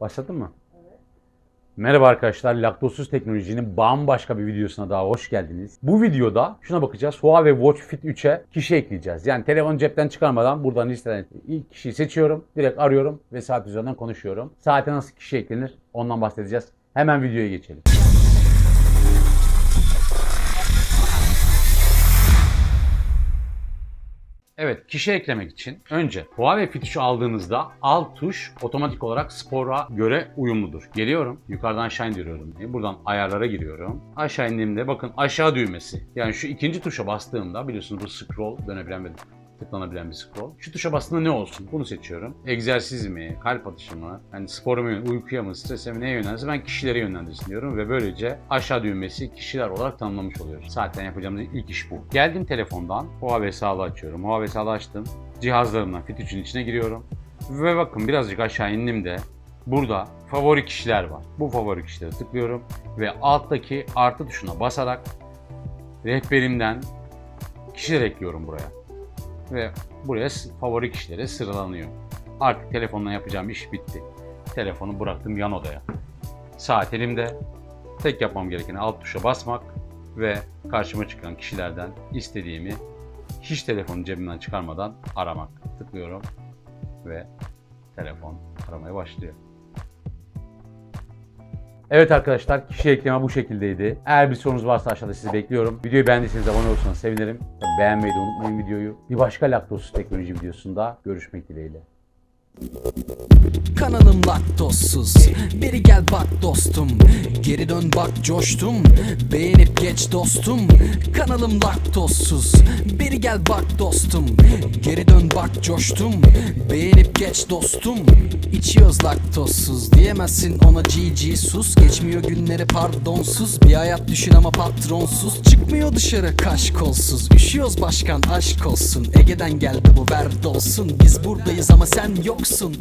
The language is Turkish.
Başladın mı? Merhaba arkadaşlar, Laktozsuz Teknoloji'nin bambaşka bir videosuna daha hoş geldiniz. Bu videoda şuna bakacağız. Huawei Watch Fit 3'e kişi ekleyeceğiz. Yani telefonu cepten çıkarmadan buradan listeden ilk kişiyi seçiyorum. Direkt arıyorum ve saat üzerinden konuşuyorum. Saate nasıl kişi eklenir ondan bahsedeceğiz. Hemen videoya geçelim. Evet, kişi eklemek için önce Huawei Fit 3'ü aldığınızda alt tuş otomatik olarak spora göre uyumludur. Geliyorum, yukarıdan aşağı indiriyorum. Buradan ayarlara giriyorum. Aşağı indiğimde bakın aşağı düğmesi. Yani şu ikinci tuşa bastığımda biliyorsunuz bu scroll dönebilen bir tıklanabilen bir scroll. Şu tuşa bastığında ne olsun? Bunu seçiyorum. Egzersiz mi, kalp atışı mı, yani spora mı, uykuya mı, strese mi neye yönlendirse ben kişilere yönlendirsin diyorum ve böylece aşağı düğmesi kişiler olarak tanımlamış oluyoruz. Zaten yapacağımız ilk iş bu. Geldim telefondan Huawei Sağlığı açıyorum. Huawei Sağlığı açtım. Cihazlarımdan Fit 3'ün içine giriyorum. Ve bakın birazcık aşağı indim de burada favori kişiler var. Bu favori kişileri tıklıyorum ve alttaki artı tuşuna basarak rehberimden kişiler ekliyorum buraya ve buraya favori kişilere sıralanıyor. Artık telefonla yapacağım iş bitti. Telefonu bıraktım yan odaya. Saat elimde. Tek yapmam gereken alt tuşa basmak ve karşıma çıkan kişilerden istediğimi hiç telefonu cebimden çıkarmadan aramak. Tıklıyorum ve telefon aramaya başlıyor. Evet arkadaşlar kişi ekleme bu şekildeydi. Eğer bir sorunuz varsa aşağıda sizi bekliyorum. Videoyu beğendiyseniz abone olursanız sevinirim. Beğenmeyi de unutmayın videoyu. Bir başka laktozsuz teknoloji videosunda görüşmek dileğiyle. Kanalım laktozsuz. Beri gel bak dostum. Geri dön bak coştum. Beğenip geç dostum. Kanalım laktozsuz. Beri gel bak dostum. Geri dön bak coştum. Beğenip geç dostum. İçiyoruz laktozsuz. Diyemezsin ona GG sus. Geçmiyor günleri pardonsuz. Bir hayat düşün ama patronsuz. Çıkmıyor dışarı kaş kolsuz Üşüyoruz başkan aşk olsun. Ege'den geldi bu ver dolsun Biz buradayız ama sen yoksun Samsung